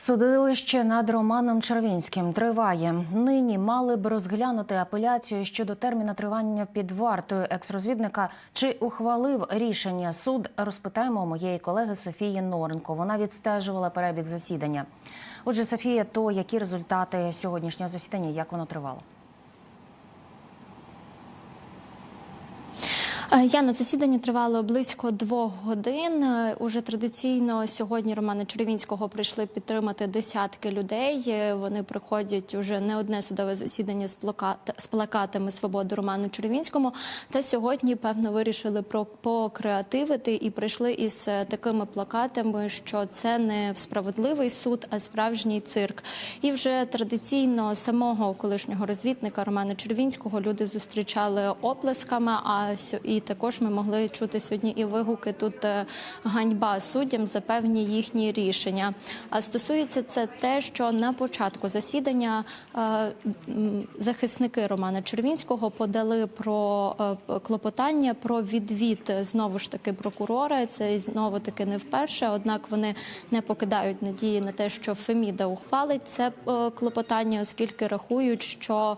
Судилище над Романом Червінським триває. Нині мали б розглянути апеляцію щодо терміна тривання під вартою екс-розвідника. Чи ухвалив рішення суд? Розпитаємо у моєї колеги Софії Норенко. Вона відстежувала перебіг засідання. Отже, Софія, то які результати сьогоднішнього засідання? Як воно тривало? Яно, засідання тривало близько двох годин. Е, Уже традиційно сьогодні Романа Червінського прийшли підтримати десятки людей. Е, Вони приходять уже не одне судове засідання з плакат з плакатами Свободи Роману Червінському. Та сьогодні певно вирішили про покреативити і прийшли із е, такими плакатами, що це не справедливий суд, а справжній цирк. І вже традиційно самого колишнього розвідника Романа Червінського люди зустрічали оплесками. А сьо- і також ми могли чути сьогодні і вигуки тут е, ганьба суддям за певні їхні рішення. А стосується це те, що на початку засідання е, захисники Романа Червінського подали про е, клопотання про відвід знову ж таки прокурора. Це знову таки не вперше. Однак вони не покидають надії на те, що Феміда ухвалить це клопотання, оскільки рахують, що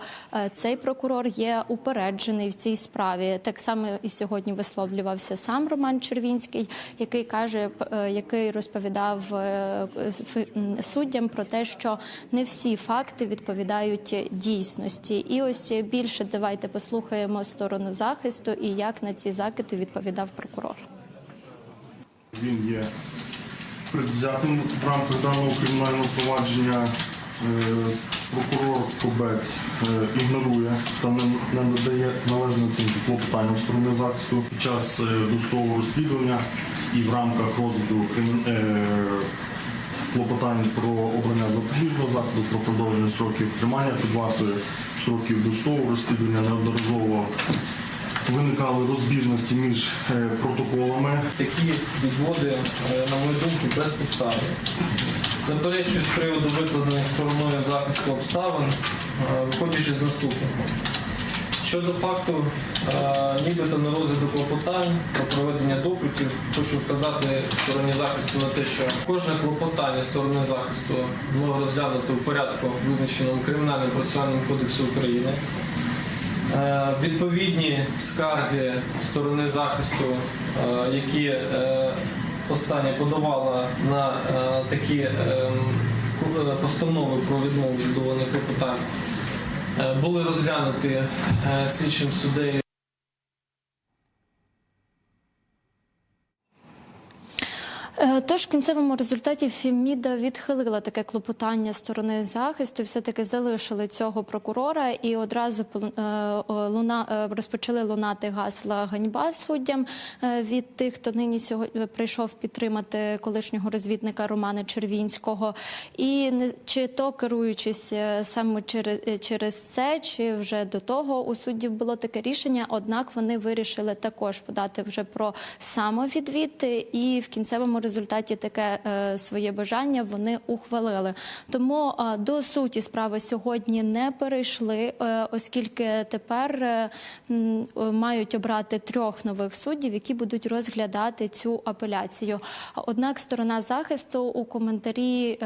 цей прокурор є упереджений в цій справі. Так само і сьогодні висловлювався сам Роман Червінський, який каже, е, який розповідав е, суддям про те, що не всі факти відповідають дійсності. І ось більше давайте послухаємо сторону захисту і як на ці закиди відповідав прокурор. Він є предвзятим в рамках даного кримінального провадження. Прокурор Кобець е, ігнорує та не надає належної оцінки клопотанням сторони захисту під час е, досудового розслідування і в рамках розгляду е, клопотань про обрання запобіжного заходу, про продовження строків тримання під вартою строків досудового розслідування неодноразово виникали розбіжності між протоколами такі відводи, на мою думку, безпідставні. Заперечую з приводу викладених стороною захисту обставин, е, виходячи з наступного. Щодо факту, е, нібито на розгляду клопотань про проведення допитів, хочу вказати стороні захисту на те, що кожне клопотання сторони захисту було розглянуто в порядку, визначеному Кримінальним процесуальним кодексом України. Е, Відповідні скарги сторони захисту, які остання подавала на е, такі е, е, постанови про відмову від клопотань, е, були розглянуті слідчим суддею Тож в кінцевому результаті Феміда відхилила таке клопотання сторони захисту, все таки залишили цього прокурора і одразу е, луна е, розпочали лунати гасла ганьба суддям е, від тих, хто нині сьогодні прийшов підтримати колишнього розвідника Романа Червінського. І чи то керуючись е, саме е, через це, чи вже до того у суддів було таке рішення. Однак вони вирішили також подати вже про самовідвід, і в кінцевому результаті таке е, своє бажання вони ухвалили. Тому е, до суті справи сьогодні не перейшли, е, оскільки тепер мають обрати трьох нових суддів, які будуть розглядати цю апеляцію. Однак сторона захисту у коментарі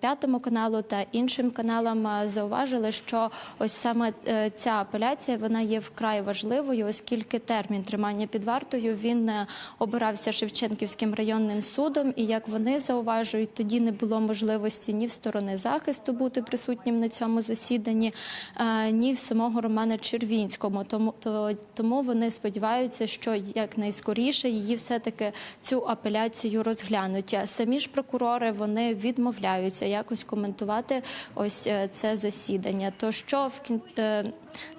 п'ятому каналу та іншим каналам зауважили, що ось саме ця апеляція вона є вкрай важливою, оскільки термін тримання під вартою він обирався Шевченківським районним судом. І як вони зауважують, тоді не було можливості ні в сторони захисту бути присутнім на цьому засіданні, е, ні в самого Романа Червінському. Тому то тому вони сподіваються, що якнайскоріше її все таки цю апеляцію розглянуть. Самі ж прокурори вони відмовляються якось коментувати ось е, це засідання. То що в е,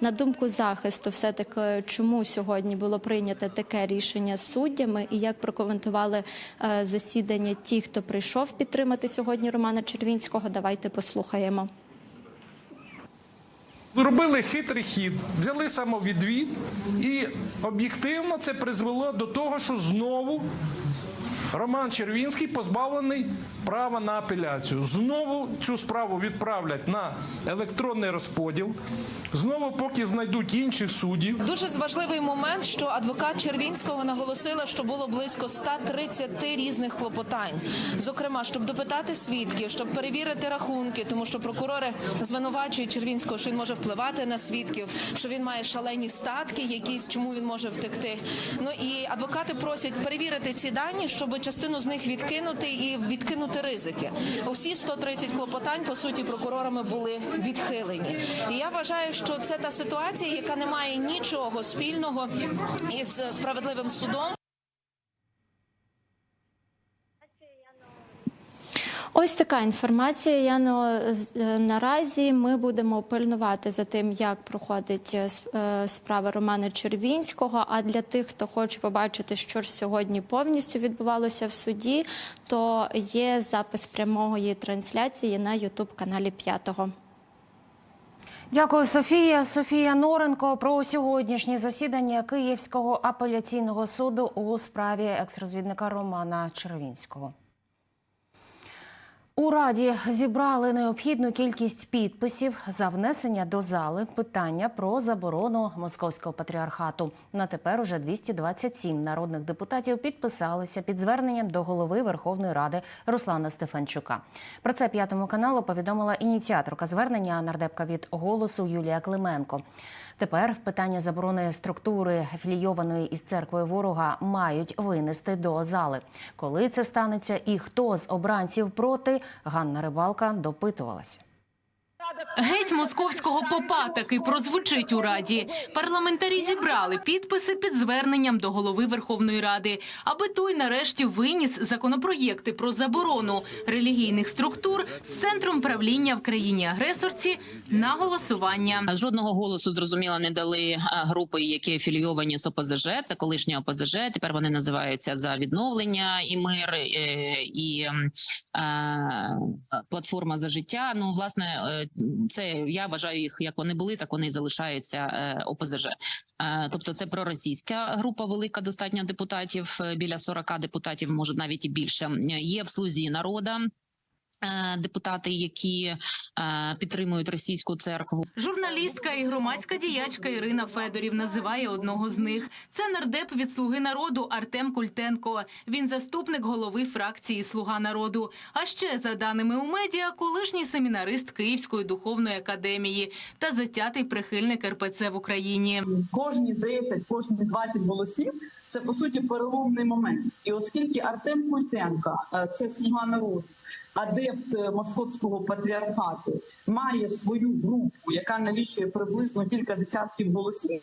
на думку захисту, все таки чому сьогодні було прийнято таке рішення з суддями, і як прокоментували засідання ті, хто прийшов підтримати сьогодні Романа Червінського? Давайте послухаємо. Зробили хитрий хід, взяли самовідвід, і об'єктивно це призвело до того, що знову Роман Червінський позбавлений права на апеляцію. Знову цю справу відправлять на електронний розподіл. Знову, поки знайдуть інших суддів. Дуже важливий момент, що адвокат Червінського наголосила, що було близько 130 різних клопотань. Зокрема, щоб допитати свідків, щоб перевірити рахунки, тому що прокурори звинувачують Червінського, що він може впливати на свідків, що він має шалені статки, якісь чому він може втекти. Ну і адвокати просять перевірити ці дані, щоб частину з них відкинути і відкинути ризики. Усі 130 клопотань по суті прокурорами були відхилені. І я вважаю, що це та ситуація, яка не має нічого спільного із справедливим судом. Ось така інформація. Яно е, наразі ми будемо пильнувати за тим, як проходить е, е, справа Романа Червінського. А для тих, хто хоче побачити, що ж сьогодні повністю відбувалося в суді, то є запис прямої трансляції на Ютуб каналі П'ятого. Дякую, Софія. Софія Норенко про сьогоднішнє засідання Київського апеляційного суду у справі екс-розвідника Романа Червінського. У раді зібрали необхідну кількість підписів за внесення до зали питання про заборону московського патріархату. На тепер уже 227 народних депутатів підписалися під зверненням до голови Верховної Ради Руслана Стефанчука. Про це п'ятому каналу повідомила ініціаторка звернення нардепка від голосу Юлія Клименко. Тепер питання заборони структури афілійованої із церквою ворога мають винести до зали. Коли це станеться і хто з обранців проти, Ганна Рибалка допитувалася. Геть московського попа таки прозвучить у раді. Парламентарі зібрали підписи під зверненням до голови Верховної Ради, аби той нарешті виніс законопроєкти про заборону релігійних структур з центром правління в країні агресорці на голосування. Жодного голосу зрозуміло не дали групи, які афілійовані з ОПЗЖ. Це колишні ОПЗЖ. Тепер вони називаються за відновлення і мир е, і ем, е, платформа за життя. Ну власне, е, це я вважаю їх як вони були, так вони і залишаються е, ОПЗЖ. Е, Тобто, це проросійська група, велика достатньо депутатів. е, Біля 40 депутатів, може навіть і більше. Є в слузі народа. Е, Депутати, які е, підтримують російську церкву, Журналістка і громадська діячка Ірина Федорів називає одного з них. Це нардеп від Слуги народу Артем Культенко. Він заступник голови фракції Слуга народу. А ще за даними у медіа, колишній семінарист Київської духовної академії та затятий прихильник РПЦ в Україні. кожні 10, кожні 20 голосів це по суті переломний момент. І оскільки Артем Культенко, е, це слуга народу, адепт е, московського патріархату, має свою групу, яка налічує приблизно кілька десятків голосів.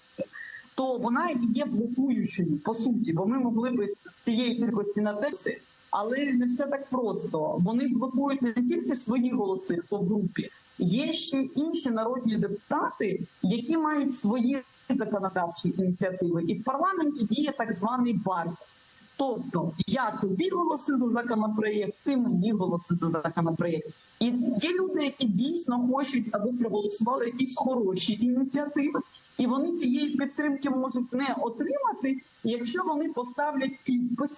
То вона і є блокуючою по суті, бо ми могли б з цієї кількості на надеси, але не все так просто. Вони блокують не тільки свої голоси, хто в групі, є ще інші народні депутати, які мають свої законодавчі ініціативи, і в парламенті діє так званий барк. Тобто я тобі голоси за законопроєкт, ти мені голоси за законопроєкт. І є люди, які дійсно хочуть аби проголосували якісь хороші ініціативи, і вони цієї підтримки можуть не отримати, якщо вони поставлять підписи.